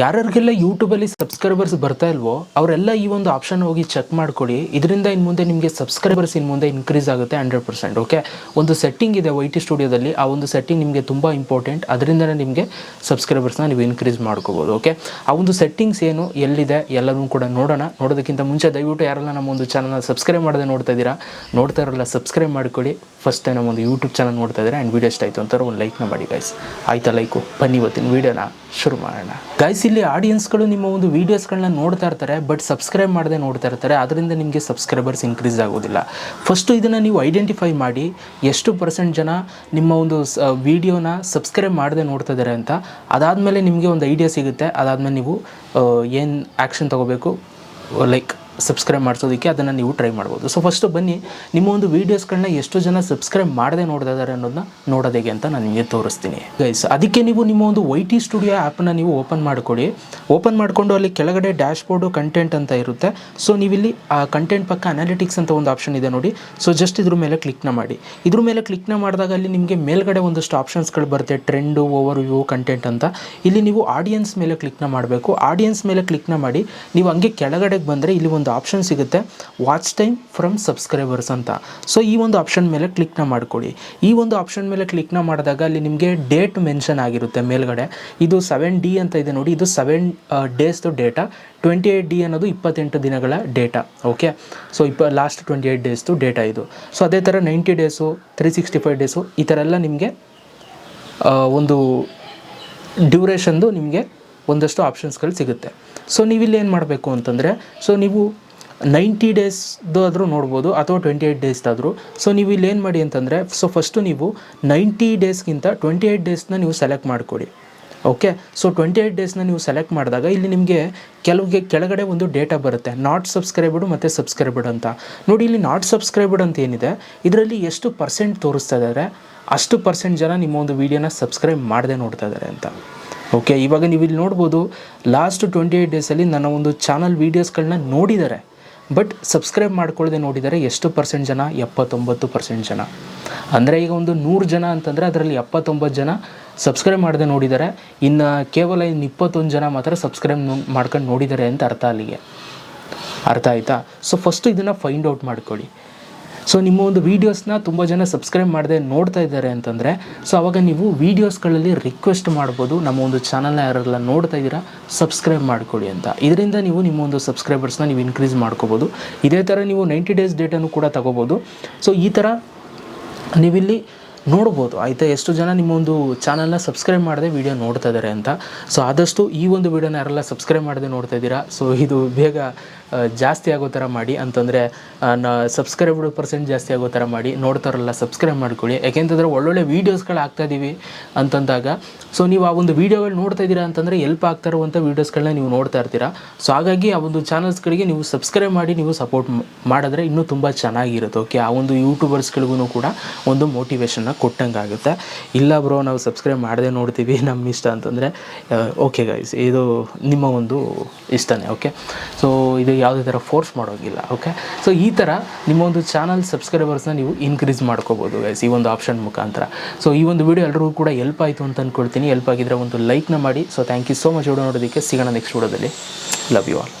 ಯಾರ್ಯಾರಿಗೆಲ್ಲ ಯೂಟ್ಯೂಬಲ್ಲಿ ಸಬ್ಸ್ಕ್ರೈಬರ್ಸ್ ಬರ್ತಾ ಇಲ್ವೋ, ಅವರೆಲ್ಲ ಈ ಒಂದು ಆಪ್ಷನ್ ಹೋಗಿ ಚೆಕ್ ಮಾಡ್ಕೊಡಿ ಇದರಿಂದ ಇನ್ ಮುಂದೆ ನಿಮಗೆ ಸಬ್ಸ್ಕ್ರೈಬರ್ಸ್ ಇನ್ ಮುಂದೆ ಇನ್ಕ್ರೀಸ್ ಆಗುತ್ತೆ ಹಂಡ್ರೆಡ್ ಪರ್ಸೆಂಟ್ ಓಕೆ ಒಂದು ಸೆಟ್ಟಿಂಗ್ ಇದೆ ವೈ ಟಿ ಸ್ಟುಡಿಯೋದಲ್ಲಿ ಆ ಒಂದು ಸೆಟ್ಟಿಂಗ್ ನಿಮಗೆ ತುಂಬ ಇಂಪಾರ್ಟೆಂಟ್ ಅದರಿಂದನೇ ನಿಮಗೆ ಸಬ್ಸ್ಕ್ರೈಬರ್ಸ್ನ ನೀವು ಇನ್ಕ್ರೀಸ್ ಮಾಡ್ಕೋಬೋದು ಓಕೆ ಆ ಒಂದು ಸೆಟ್ಟಿಂಗ್ಸ್ ಏನು, ಎಲ್ಲಿದೆ ಎಲ್ಲವೂ ಕೂಡ ನೋಡೋಣ. ನೋಡೋದಕ್ಕಿಂತ ಮುಂಚೆ ದಯವಿಟ್ಟು ಯಾರೆಲ್ಲ ನಮ್ಮ ಒಂದು ಚಾನಲ್ನ ಸಬ್ಸ್ಕ್ರೈಬ್ ಮಾಡದೆ ನೋಡ್ತಾ ಇದ್ದೀರಾ, ನೋಡ್ತಾ ಇರೋಲ್ಲ ಸಬ್ಸ್ಕ್ರೈಬ್ ಮಾಡ್ಕೊಳ್ಳಿ. ಫಸ್ಟ್ ನಮ್ಮ ಒಂದು ಯೂಟ್ಯೂಬ್ ಚಾನಲ್ ನೋಡ್ತಾ ಇದ್ದಾರೆ ಆ್ಯಂಡ್ ವೀಡಿಯೋ ಇಷ್ಟ ಆಯಿತು ಅಂತಾರೆ ಒಂದು ಲೈಕ್ನ ಮಾಡಿ ಗೈಸ್ ಆಯ್ತಾ ಲೈಕು ಬನ್ನಿ ಇವತ್ತಿನ ವೀಡಿಯೋನ ಶುರು ಮಾಡೋಣ. ಗೈಸ್ ಇಲ್ಲಿ ಆಡಿಯನ್ಸ್ಗಳು ನಿಮ್ಮ ಒಂದು ವೀಡಿಯೋಸ್ಗಳನ್ನ ನೋಡ್ತಾ ಇರ್ತಾರೆ ಬಟ್ ಸಬ್ಸ್ಕ್ರೈಬ್ ಮಾಡದೆ ನೋಡ್ತಾ ಇರ್ತಾರೆ ಅದರಿಂದ ನಿಮಗೆ ಸಬ್ಸ್ಕ್ರೈಬರ್ಸ್ ಇನ್ಕ್ರೀಸ್ ಆಗೋದಿಲ್ಲ. ಫಸ್ಟು ಇದನ್ನು ನೀವು ಐಡೆಂಟಿಫೈ ಮಾಡಿ, ಎಷ್ಟು ಪರ್ಸೆಂಟ್ ಜನ ನಿಮ್ಮ ಒಂದು ವೀಡಿಯೋನ ಸಬ್ಸ್ಕ್ರೈಬ್ ಮಾಡದೆ ನೋಡ್ತಾ ಇದ್ದಾರೆ ಅಂತ, ಅದಾದಮೇಲೆ ನಿಮಗೆ ಒಂದು ಐಡಿಯಾ ಸಿಗುತ್ತೆ, ಅದಾದಮೇಲೆ ನೀವು ಏನು ಆ್ಯಕ್ಷನ್ ತೊಗೋಬೇಕು ಲೈಕ್ ಸಬ್ಸ್ಕ್ರೈಬ್ ಮಾಡಿಸೋದಕ್ಕೆ ಅದನ್ನು ನೀವು ಟ್ರೈ ಮಾಡ್ಬೋದು. ಸೊ ಫಸ್ಟು ಬನ್ನಿ, ನಿಮ್ಮ ಒಂದು ವೀಡಿಯೋಸ್ಗಳನ್ನ ಎಷ್ಟು ಜನ ಸಬ್ಸ್ಕ್ರೈಬ್ ಮಾಡದೆ ನೋಡ್ತಾ ಅನ್ನೋದನ್ನ ನೋಡೋದು ಹೇಗೆ ಅಂತ ನಾನು ನಿಮಗೆ ತೋರಿಸ್ತೀನಿ. ಗೈಸ್ ಅದಕ್ಕೆ ನೀವು ನಿಮ್ಮ ಒಂದು ವೈ ಟಿ ಸ್ಟುಡಿಯೋ ಆ್ಯಪನ್ನು ನೀವು ಓಪನ್ ಮಾಡಿಕೊಡಿ ಓಪನ್ ಮಾಡಿಕೊಂಡು ಅಲ್ಲಿ ಕೆಳಗಡೆ ಡ್ಯಾಶ್ ಬೋರ್ಡು ಕಂಟೆಂಟ್ ಅಂತ ಇರುತ್ತೆ. ಸೊ ನೀವಿಲ್ಲಿ, ಆ ಕಂಟೆಂಟ್ ಪಕ್ಕ ಅನಾಲಿಟಿಕ್ಸ್ ಅಂತ ಒಂದು ಆಪ್ಷನ್ ಇದೆ ನೋಡಿ. ಸೊ ಜಸ್ಟ್ ಇದ್ರ ಮೇಲೆ ಕ್ಲಿಕ್ನ ಮಾಡಿ. ಇದ್ರ ಮೇಲೆ ಕ್ಲಿಕ್ನ ಮಾಡಿದಾಗ ಅಲ್ಲಿ ನಿಮಗೆ ಮೇಲ್ಗಡೆ ಒಂದಷ್ಟು ಆಪ್ಷನ್ಸ್ಗಳು ಬರುತ್ತೆ. ಟ್ರೆಂಡು ಓವರ್ ವ್ಯೂ ಕಂಟೆಂಟ್ ಅಂತ. ಇಲ್ಲಿ ನೀವು ಆಡಿಯನ್ಸ್ ಮೇಲೆ ಕ್ಲಿಕ್ನ ಮಾಡಬೇಕು. ಆಡಿಯನ್ಸ್ ಮೇಲೆ ಕ್ಲಿಕ್ನ ಮಾಡಿ. ನೀವು ಹಂಗೆ ಕೆಳಗಡೆಗೆ ಬಂದರೆ ಇಲ್ಲಿ ಆಪ್ಷನ್ ಸಿಗುತ್ತೆ. ವಾಚ್ ಟೈಮ್ ಫ್ರಮ್ ಸಬ್ಸ್ಕ್ರೈಬರ್ಸ್ ಅಂತ. ಸೊ ಈ ಒಂದು ಆಪ್ಷನ್ ಮೇಲೆ ಕ್ಲಿಕ್ನ ಮಾಡ್ಕೊಳ್ಳಿ ಈ ಒಂದು ಆಪ್ಷನ್ ಮೇಲೆ ಕ್ಲಿಕ್ನ ಮಾಡಿದಾಗ ಅಲ್ಲಿ ನಿಮಗೆ ಡೇಟ್ ಮೆನ್ಷನ್ ಆಗಿರುತ್ತೆ ಮೇಲ್ಗಡೆ. ಇದು ಸೆವೆನ್ ಡಿ ಅಂತ ಇದೆ ನೋಡಿ. ಇದು ಸೆವೆನ್ ಡೇಸ್ದು ಡೇಟಾ ಟ್ವೆಂಟಿ ಏಯ್ಟ್ ಡಿ ಅನ್ನೋದು ಇಪ್ಪತ್ತೆಂಟು ದಿನಗಳ ಡೇಟಾ ಓಕೆ ಸೊ ಇಪ್ಪ ಲಾಸ್ಟ್ ಟ್ವೆಂಟಿ ಏಯ್ಟ್ ಡೇಸ್ದು ಡೇಟಾ ಇದು. ಸೊ ಅದೇ ಥರ ninety days three sixty five days ಈ ಥರ ಎಲ್ಲ ನಿಮಗೆ ಒಂದು ಡ್ಯೂರೇಷನ್ದು ನಿಮಗೆ ಒಂದಷ್ಟು ಆಪ್ಷನ್ಸ್ಗಳು ಸಿಗುತ್ತೆ. ಸೊ ನೀವಿಲ್ಲಿ ಏನು ಮಾಡಬೇಕು ಅಂತಂದರೆ ಸೊ ನೀವು ನೈಂಟಿ ಡೇಸ್ದು ಆದರೂ ನೋಡ್ಬೋದು ಅಥವಾ ಟ್ವೆಂಟಿ ಏಯ್ಟ್ ಡೇಸ್ದಾದರೂ ಸೊ ನೀವು ಇಲ್ಲಿ ಏನು ಮಾಡಿ ಅಂತಂದರೆ ಸೊ ಫಸ್ಟು ನೀವು ನೈಂಟಿ ಡೇಸ್ಗಿಂತ ಟ್ವೆಂಟಿ ಏಯ್ಟ್ ಡೇಸ್ನ ನೀವು ಸೆಲೆಕ್ಟ್ ಮಾಡಿಕೊಡಿ. ಓಕೆ ಸೊ ಟ್ವೆಂಟಿ ಏಯ್ಟ್ ಡೇಸ್ನ ನೀವು ಸೆಲೆಕ್ಟ್ ಮಾಡಿದಾಗ ಇಲ್ಲಿ ನಿಮಗೆ ಕೆಲವಿಗೆ ಕೆಳಗಡೆ ಒಂದು ಡೇಟಾ ಬರುತ್ತೆ. ನಾಟ್ ಸಬ್ಸ್ಕ್ರೈಬ್ಡ್ ಮತ್ತು ಸಬ್ಸ್ಕ್ರೈಬ್ಡ್ ಅಂತ. ನೋಡಿ, ಇಲ್ಲಿ ನಾಟ್ ಸಬ್ಸ್ಕ್ರೈಬ್ಡ್ ಅಂತ ಏನಿದೆ, ಇದರಲ್ಲಿ ಎಷ್ಟು ಪರ್ಸೆಂಟ್ ತೋರಿಸ್ತಾ ಇದ್ದಾರೆ ಅಷ್ಟು ಪರ್ಸೆಂಟ್ ಜನ ನಿಮ್ಮ ಒಂದು ವೀಡಿಯೋನ ಸಬ್ಸ್ಕ್ರೈಬ್ ಮಾಡದೆ ನೋಡ್ತಾ ಇದ್ದಾರೆ ಅಂತ. ಓಕೆ ಇವಾಗ ನೀವು ಇಲ್ಲಿ ನೋಡ್ಬೋದು ಲಾಸ್ಟ್ ಟ್ವೆಂಟಿ ಏಯ್ಟ್ ಡೇಸಲ್ಲಿ ನನ್ನ ಒಂದು ಚಾನಲ್ ವೀಡಿಯೋಸ್ಗಳನ್ನ ನೋಡಿದ್ದಾರೆ. ಬಟ್ ಸಬ್ಸ್ಕ್ರೈಬ್ ಮಾಡ್ಕೊಳ್ಳದೆ ನೋಡಿದರೆ ಎಷ್ಟು ಪರ್ಸೆಂಟ್ ಜನ? ಎಪ್ಪತ್ತೊಂಬತ್ತು ಪರ್ಸೆಂಟ್ ಜನ. ಅಂದರೆ ಈಗ ಒಂದು ನೂರು ಜನ ಅಂತಂದರೆ ಅದರಲ್ಲಿ ಎಪ್ಪತ್ತೊಂಬತ್ತು ಜನ ಸಬ್ಸ್ಕ್ರೈಬ್ ಮಾಡದೆ ನೋಡಿದ್ದಾರೆ ಇನ್ನು ಕೇವಲ ಇನ್ನು ಇಪ್ಪತ್ತೊಂದು ಜನ ಮಾತ್ರ ಸಬ್ಸ್ಕ್ರೈಬ್ ಮಾಡ್ಕೊಂಡು ನೋಡಿದ್ದಾರೆ ಅಂತ ಅರ್ಥ ಅಲ್ಲಿಗೆ. ಅರ್ಥ ಆಯಿತಾ? ಸೊ ಫಸ್ಟು ಇದನ್ನು ಫೈಂಡ್ ಔಟ್ ಮಾಡ್ಕೊಳ್ಳಿ. ಸೊ ನಿಮ್ಮ ಒಂದು ವೀಡಿಯೋಸ್ನ ತುಂಬ ಜನ ಸಬ್ಸ್ಕ್ರೈಬ್ ಮಾಡದೆ ನೋಡ್ತಾ ಇದ್ದಾರೆ ಅಂತಂದರೆ ಸೊ ಅವಾಗ ನೀವು ವೀಡಿಯೋಸ್ಗಳಲ್ಲಿ ರಿಕ್ವೆಸ್ಟ್ ಮಾಡ್ಬೋದು. ನಮ್ಮ ಒಂದು ಚಾನಲ್ನ ಯಾರೆಲ್ಲ ನೋಡ್ತಾ ಇದ್ದೀರಾ ಸಬ್ಸ್ಕ್ರೈಬ್ ಮಾಡ್ಕೊಳ್ಳಿ ಅಂತ. ಇದರಿಂದ ನೀವು ನಿಮ್ಮ ಒಂದು ಸಬ್ಸ್ಕ್ರೈಬರ್ಸ್ನ ನೀವು ಇನ್ಕ್ರೀಸ್ ಮಾಡ್ಕೋಬೋದು. ಇದೇ ಥರ ನೀವು ನೈಂಟಿ ಡೇಸ್ ಡೇಟನ್ನು ಕೂಡ ತಗೋಬೋದು. ಸೊ ಈ ಥರ ನೀವಿಲ್ಲಿ ನೋಡ್ಬೋದು. ಆಯಿತಾ? ಎಷ್ಟು ಜನ ನಿಮ್ಮ ಒಂದು ಚಾನಲ್ನ ಸಬ್ಸ್ಕ್ರೈಬ್ ಮಾಡದೆ ವೀಡಿಯೋ ನೋಡ್ತಾ ಇದ್ದಾರೆ ಅಂತ. ಸೊ ಆದಷ್ಟು ಈ ಒಂದು ವೀಡಿಯೋನ ಯಾರೆಲ್ಲ ಸಬ್ಸ್ಕ್ರೈಬ್ ಮಾಡದೆ ನೋಡ್ತಾ ಇದ್ದೀರಾ ಸೊ ಇದು ಬೇಗ ಜಾಸ್ತಿ ಆಗೋ ಥರ ಮಾಡಿ ಅಂತಂದರೆ ಸಬ್ಸ್ಕ್ರೈಬ್ಡ್ ಪರ್ಸೆಂಟ್ ಜಾಸ್ತಿ ಆಗೋ ಥರ ಮಾಡಿ ನೋಡ್ತಾರಲ್ಲ ಸಬ್ಸ್ಕ್ರೈಬ್ ಮಾಡ್ಕೊಳ್ಳಿ. ಯಾಕೆಂತಂದರೆ ಒಳ್ಳೊಳ್ಳೆ ವೀಡಿಯೋಸ್ಗಳು ಇದ್ದೀವಿ ಅಂತಂದಾಗ. ಸೊ ನೀವು ಆ ಒಂದು ವೀಡಿಯೋಗಳು ನೋಡ್ತಾ ಇದ್ದೀರಾ ಅಂತಂದರೆ ಎಲ್ಪ್ ಆಗ್ತಾ ಇರುವಂಥ ವೀಡಿಯೋಸ್ಗಳನ್ನ ನೀವು ನೋಡ್ತಾ ಇರ್ತೀರಾ. ಸೊ ಹಾಗಾಗಿ ಆ ಒಂದು ಚಾನಲ್ಸ್ಗಳಿಗೆ ನೀವು ಸಬ್ಸ್ಕ್ರೈಬ್ ಮಾಡಿ, ನೀವು ಸಪೋರ್ಟ್ ಮಾಡಿದ್ರೆ ಇನ್ನೂ ತುಂಬ ಚೆನ್ನಾಗಿರುತ್ತೆ ಓಕೆ ಆ ಒಂದು ಯೂಟ್ಯೂಬರ್ಸ್ಗಳಿಗೂ ಕೂಡ ಒಂದು ಮೋಟಿವೇಶನ್ನ ಕೊಟ್ಟಂಗೆ ಆಗುತ್ತೆ. ಇಲ್ಲ ಬ್ರೋ ನಾವು ಸಬ್ಸ್ಕ್ರೈಬ್ ಮಾಡದೆ ನೋಡ್ತೀವಿ ನಮ್ಮ ಇಷ್ಟ ಅಂತಂದರೆ ಓಕೆ ಗೈಸ್ ಇದು ನಿಮ್ಮ ಒಂದು ಇಷ್ಟನೇ ಓಕೆ ಸೊ ಇದು ಯಾವುದೇ ಥರ ಫೋರ್ಸ್ ಮಾಡೋಗಿಲ್ಲ ಓಕೆ ಸೊ ಈ ಥರ ನಿಮ್ಮ ಒಂದು ಚಾನಲ್ ಸಬ್ಸ್ಕ್ರೈಬರ್ಸ್ನ ನೀವು ಇನ್ಕ್ರೀಸ್ ಮಾಡ್ಕೋಬೋದು ಗೈಸ್ ಈ ಒಂದು ಆಪ್ಷನ್ ಮುಖಾಂತರ. ಸೊ ಈ ಒಂದು ವಿಡಿಯೋ ಎಲ್ಲರಿಗೂ ಕೂಡ ಎಲ್ಪ್ ಆಯಿತು ಅಂತ ಅಂದ್ಕೊಳ್ತೀನಿ ಎಲ್ಪ್ ಆಗಿದ್ರೆ ಒಂದು ಲೈಕ್ನ ಮಾಡಿ. So thank you so much video ನೋಡೋದಕ್ಕೆ ಸಿಗೋಣ ನೆಕ್ಸ್ಟ್ ವಿಡಿಯೋದಲ್ಲಿ ಲವ್ ಯು ಆಲ್